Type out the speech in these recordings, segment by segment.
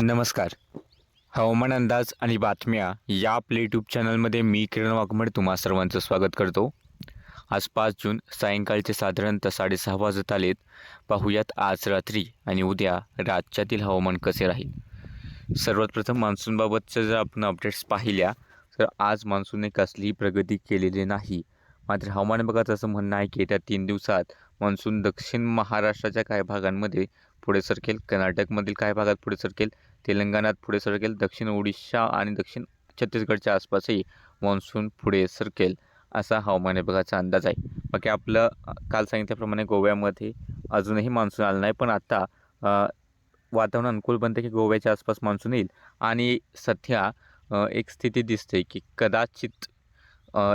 नमस्कार. हवामान अंदाज आणि बातम्या या आपल्या यूट्यूब चॅनलमध्ये मी किरण वाघमड तुम्हा सर्वांचं स्वागत करतो. आज पाच जून सायंकाळचे साधारणतः साडेसहा वाजत आलेत. पाहूयात आज रात्री आणि उद्या राज्यातील हवामान कसे राहील. सर्वात प्रथम मान्सूनबाबतच्या जर आपण अपडेट्स पाहिल्या तर आज मान्सूनने कसलीही प्रगती केलेली नाही. मात्र हवामान विभागाचं असं म्हणणं आहे की येत्या तीन दिवसात मान्सून दक्षिण महाराष्ट्राच्या काही भागांमध्ये पुढे सरकेल. कर्नाटकमधील काही भागात पुढे सरकेल. तेलंगणात पुढे सरकेल. दक्षिण ओडिशा आणि दक्षिण छत्तीसगडच्या आसपासही मान्सून पुढे सरकेल असा हवामान विभागाचा अंदाज आहे. बाकी आपलं काल सांगितल्याप्रमाणे गोव्यामध्ये अजूनही मान्सून आलं नाही पण आता वातावरण अनुकूल बनते की गोव्याच्या आसपास मान्सून येईल. आणि सध्या एक स्थिती दिसते की कदाचित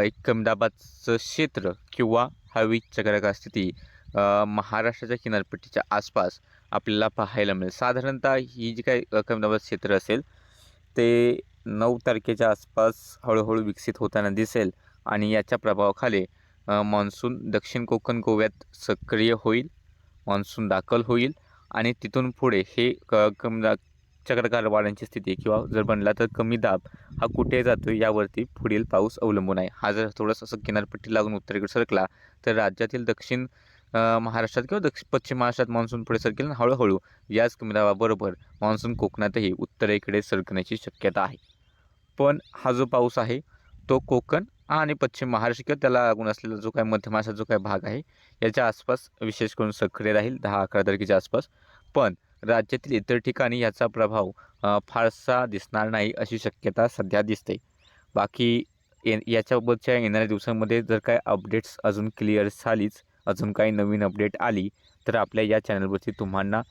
एक कमी दाबाचं क्षेत्र किंवा हवी चक्राकार स्थिती महाराष्ट्राच्या किनारपट्टीच्या आसपास आपल्याला पाहायला मिळेल. साधारणतः ही जी काही अ, कमी क्षेत्र असेल ते नऊ तारखेच्या आसपास हळूहळू विकसित होताना दिसेल आणि याच्या प्रभावाखाली मान्सून दक्षिण कोकण गोव्यात सक्रिय होईल मान्सून दाखल होईल आणि तिथून पुढे हे क कमी दा चक्राकार स्थिती किंवा जर बनला तर कमी दाब हा कुठे जातो यावरती पुढील पाऊस अवलंबून आहे. हा जर थोडंसं असं किनारपट्टी लागून उत्तरेकडे सरकला तर राज्यातील दक्षिण महाराष्ट्रात किंवा दक्षिण पश्चिम महाराष्ट्रात मान्सून पुढे सरकेल आणि हळूहळू याच कमी दाबाबरोबर मान्सून कोकणातही उत्तरेकडे सरकण्याची शक्यता आहे. पण हा जो पाऊस आहे तो कोकण आणि पश्चिम महाराष्ट्र किंवा त्याला लागून असलेला जो काही मध्य महाराष्ट्राचा जो काही भाग आहे याच्या आसपास विशेष करून सक्रिय राहील दहा अकरा तारखेच्या आसपास. पण राज्यातील इतर ठिकाणी याचा प्रभाव फारसा दिसणार नाही अशी शक्यता सध्या दिसते. बाकी ए याच्याबाबतच्या येणाऱ्या दिवसांमध्ये जर काय अपडेट्स अजून क्लिअर झालीच अजून काही नवीन अपडेट आली तर आपल्या या चॅनलवरती तुम्हाला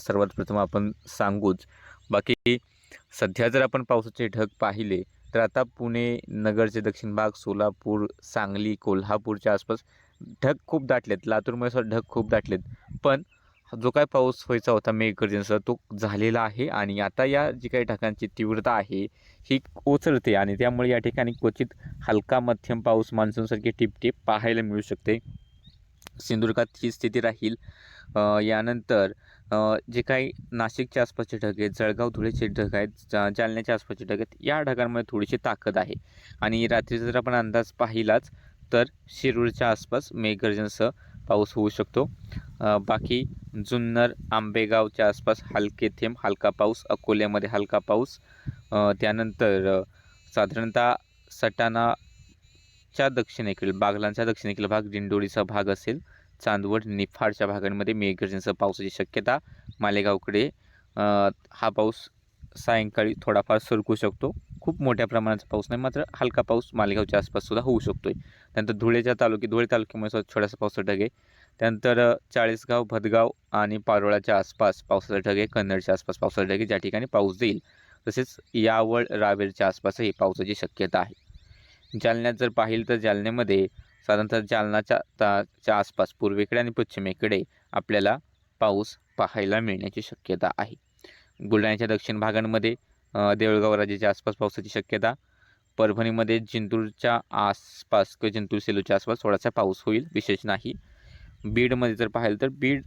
सर्वात प्रथम आपण सांगूच. बाकी सध्या जर आपण पावसाचे ढग पाहिले तर आता पुणे नगरचे दक्षिण भाग सोलापूर सांगली कोल्हापूरच्या आसपास ढग खूप दाटलेत. लातूरमध्ये सुद्धा ढग खूप दाटलेत. पण जो काय पाऊस व्हायचा होता मेघगर्जनेचा तो झालेला आहे आणि आता या जी काही ढगांची तीव्रता आहे ही ओचरते आणि त्यामुळे या ठिकाणी क्वचित हलका मध्यम पाऊस मान्सूनसारखी टिपटिप पाहायला मिळू शकते. सिंधुदुर्गात ही स्थिती राहील. यानंतर जे काही नाशिकच्या आसपासचे ढग आहेत जळगाव धुळेचे ढग आहेत जा जालन्याच्या आसपासचे ढग आहेत या ढगांमध्ये थोडीशी ताकद आहे. आणि रात्रीचा जर आपण अंदाज पाहिलाच तर शिरूरच्या आसपास मेघगर्जनसह पाऊस होऊ शकतो. बाकी जुन्नर आंबेगावच्या आसपास हलके थेंब हलका पाऊस अकोल्यामध्ये हलका पाऊस. त्यानंतर साधारणतः सटाणा च्या दक्षिणेकडील बागलांचा दक्षिणेकडील भाग दिंडोळीचा भाग असेल. चांदवड निफाडच्या भागांमध्ये मेघगर्जनेसह पावसाची शक्यता. मालेगावकडे हा पाऊस सायंकाळी थोडाफार सरकू शकतो. खूप मोठ्या प्रमाणाचा पाऊस नाही मात्र हलका पाऊस मालेगावच्या आसपास सुद्धा होऊ आहे त्यानंतर धुळेच्या तालुके धुळे तालुक्यामध्ये सुद्धा छोटासा पावसाचा ढग आहे. त्यानंतर चाळीसगाव भदगाव आणि पारोळाच्या आसपास पावसाचा ढग आहे. कन्नडच्या आसपास पावसाचा ढग आहे. ज्या ठिकाणी पाऊस देईल तसेच यावळ रावेरच्या आसपासही पावसाची शक्यता आहे. जालन्यात जर पाहिलं तर जालन्यामध्ये साधारणतः जालनाच्या ता च्या आसपास पूर्वेकडे आणि पश्चिमेकडे आपल्याला पाऊस पाहायला मिळण्याची शक्यता आहे. बुलढाण्याच्या दक्षिण भागांमध्ये देऊळगाव राजेच्या आसपास पावसाची शक्यता. परभणीमध्ये जिंतूरच्या आसपास किंवा जिंतूर सेलूच्या आसपास थोडासा पाऊस होईल विशेष नाही. बीडमध्ये जर पाहिलं तर बीड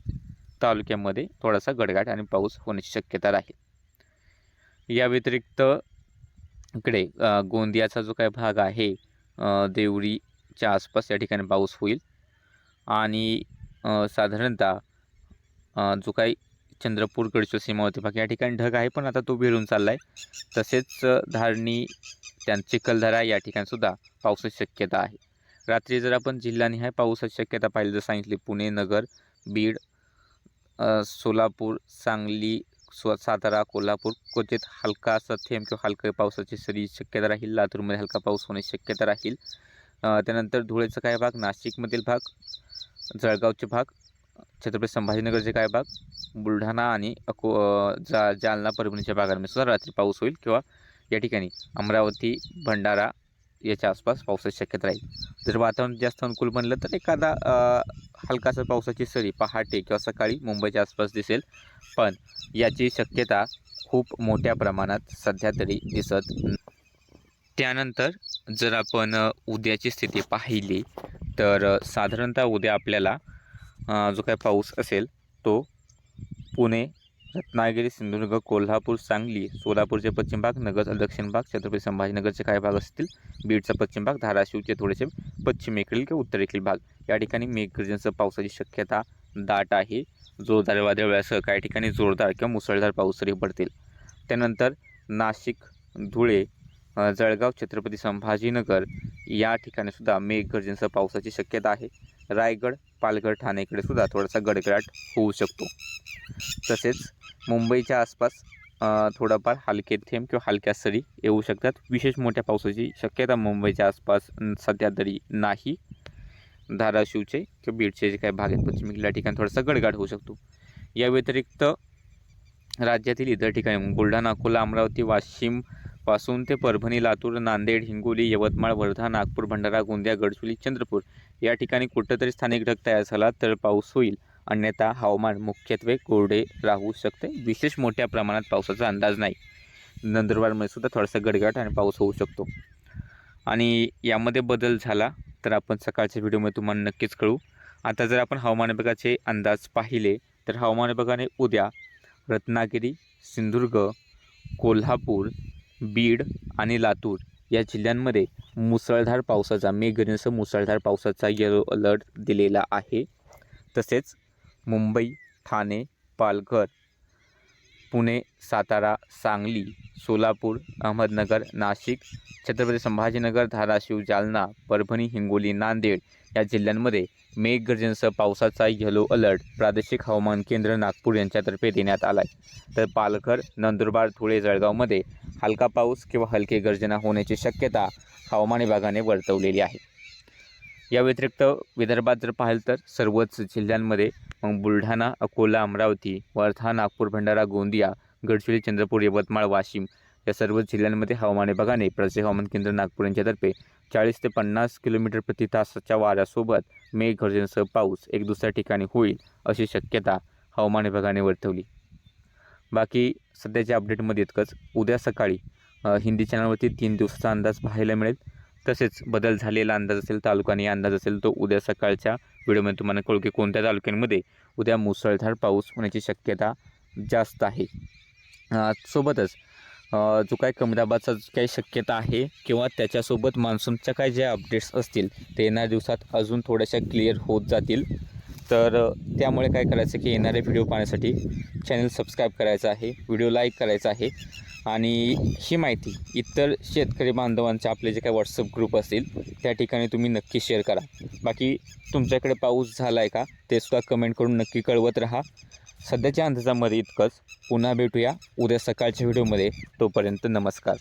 तालुक्यामध्ये थोडासा गडगाट आणि पाऊस होण्याची शक्यता राहील. या व्यतिरिक्त इकडे गोंदियाचा जो काही भाग आहे देवरीच्या आसपास या ठिकाणी पाऊस होईल. आणि साधारणतः जो काही चंद्रपूर गडचिरोली सीमावती भाग या ठिकाणी ढग आहे पण आता तो भिरून चालला आहे तसेच धारणी त्यां चिखलदरा या ठिकाणीसुद्धा पावसाची शक्यता आहे. रात्री जर आपण जिल्हानिहाय पावसाची शक्यता पाहिली जर सांगितली पुणे नगर बीड सोलापूर सांगली स्व सातारा कोल्हापूर क्वचित हलका असा थेंब किंवा हलक्या पावसाची सरी शक्यता राहील. लातूरमध्ये हलका पाऊस होण्याची शक्यता राहील. त्यानंतर धुळेचा काय भाग? नाशिकमधील भाग जळगावचे भाग छत्रपती संभाजीनगरचे काय भाग? बुलढाणा आणि अको जा जालना परभणीच्या भागांमध्ये सुद्धा रात्री पाऊस होईल किंवा या ठिकाणी अमरावती भंडारा याच्या आसपास पावसाची शक्यता राहील. जर वातावरण जास्त अनुकूल बनलं तर एखादा हलकासा पावसाची सरी पहाटे किंवा सकाळी मुंबईच्या आसपास दिसेल. पण याची शक्यता खूप मोठ्या प्रमाणात सध्या तरी दिसत त्यानंतर जर आपण उद्याची स्थिती पाहिली तर साधारणतः उद्या आपल्याला जो काही पाऊस असेल तो पुणे रत्नागिरी सिंधुदुर्ग कोल्हापूर सांगली सोलापूरचे पश्चिम भाग नगरचा दक्षिण भाग छत्रपती संभाजीनगरचे काही भाग असतील. बीडचा पश्चिम भाग धाराशिवचे थोडेसे पश्चिमेकडील किंवा उत्तरेकडील भाग. या ठिकाणी मेघगर्जनेसह पावसाची शक्यता दाट आहे. जोरदार वादळासह काही ठिकाणी जोरदार किंवा मुसळधार पाऊसही पडतील. त्यानंतर नाशिक धुळे जळगाव छत्रपती संभाजीनगर या ठिकाणीसुद्धा मेघगर्जनेसह पावसाची शक्यता आहे. रायगड पालघर ठाणेकडे सुद्धा थोडासा गडगडाट होऊ शकतो. तसेच मुंबईच्या आसपास थोडंफार थोडाफार हलके थेंब किंवा हलक्या सरी येऊ शकतात. विशेष मोठ्या पावसाची शक्यता मुंबईच्या आसपास सध्या तरी नाही. धाराशिवचे किंवा बीडचे जे काही भाग आहेत पश्चिमेकडल्या ठिकाणी थोडासा गडगाड होऊ शकतो. या व्यतिरिक्त राज्यातील इतर ठिकाणी बुलढाणा अकोला अमरावती वाशिमपासून ते परभणी लातूर नांदेड हिंगोली यवतमाळ वर्धा नागपूर भंडारा गोंदिया गडचिरोली चंद्रपूर या ठिकाणी कुठंतरी स्थानिक ढग तयार झाला तर पाऊस होईल. अन्यथा हवामान मुख्यत्वे कोरडे राहू शकते. विशेष मोठ्या प्रमाणात पावसाचा अंदाज नाही. नंदुरबारमध्ये सुद्धा थोडासा गडगडाट आणि पाऊस होऊ शकतो. आणि यामध्ये बदल झाला तर आपण सकाळच्या व्हिडिओमध्ये तुम्हाला नक्कीच कळू. आता जर आपण हवामान विभागाचे अंदाज पाहिले तर हवामान विभागाने उद्या रत्नागिरी सिंधुदुर्ग कोल्हापूर बीड आणि लातूर या जिल्ह्यांमध्ये मुसळधार पावसाचा मेघगर्जनेसह मुसळधार पावसाचा येलो अलर्ट दिलेला आहे. तसेच मुंबई ठाणे पालघर पुणे सातारा सांगली सोलापूर अहमदनगर नाशिक छत्रपती संभाजीनगर धाराशिव जालना परभणी हिंगोली नांदेड या जिल्ह्यांमध्ये मेघगर्जनेसह पावसाचा येलो अलर्ट प्रादेशिक हवामान केंद्र नागपूर यांच्यातर्फे देण्यात आला आहे तर पालघर नंदुरबार धुळे जळगावमध्ये हलका पाऊस किंवा हलके गर्जना होण्याची शक्यता हवामान विभागाने वर्तवलेली आहे. या व्यतिरिक्त विदर्भात जर पाहिलं तर सर्वच जिल्ह्यांमध्ये मग बुलढाणा अकोला अमरावती वर्धा नागपूर भंडारा गोंदिया गडचिरोली चंद्रपूर यवतमाळ वाशिम या सर्वच जिल्ह्यांमध्ये हवामान विभागाने प्रसे हवामान केंद्र नागपूर यांच्यातर्फे चाळीस ते पन्नास किलोमीटर प्रति तासाच्या वाऱ्यासोबत मेघगर्जनेसह पाऊस एक दुसऱ्या ठिकाणी होईल अशी शक्यता हवामान विभागाने वर्तवली. बाकी सध्याच्या अपडेटमध्ये इतकंच. उद्या सकाळी हिंदी चॅनलवरती तीन दिवसाचा अंदाज पाहायला मिळेल. तसेच बदल झालेला अंदाज असेल तालुकानी अंदाज असेल तो उद्या सकाळच्या व्हिडिओमध्ये तुम्हाला कळू की कोणत्या तालुक्यांमध्ये उद्या मुसळधार पाऊस होण्याची शक्यता जास्त आहे. सोबतच जो काय कमी दाबाचा जो काही शक्यता आहे किंवा त्याच्यासोबत मान्सूनच्या काही ज्या अपडेट्स असतील ते येणाऱ्या दिवसात अजून थोड्याशा क्लिअर होत जातील. तर त्यामुळे काय करायचं की येणारे व्हिडिओ पाहण्यासाठी चॅनल सबस्क्राईब करायचं आहे व्हिडिओ लाईक करायचा आहे आणि ही माहिती इतर शेतकरी बांधवांचे आपले जे काही व्हॉट्सअप ग्रुप असतील त्या ठिकाणी तुम्ही नक्की शेअर करा. बाकी तुमच्याकडे पाऊस झाला आहे का ते सुद्धा कमेंट करून नक्की कळवत राहा. सध्याच्या अंदाजामध्ये इतकंच. पुन्हा भेटूया उद्या सकाळच्या व्हिडिओमध्ये तोपर्यंत नमस्कार.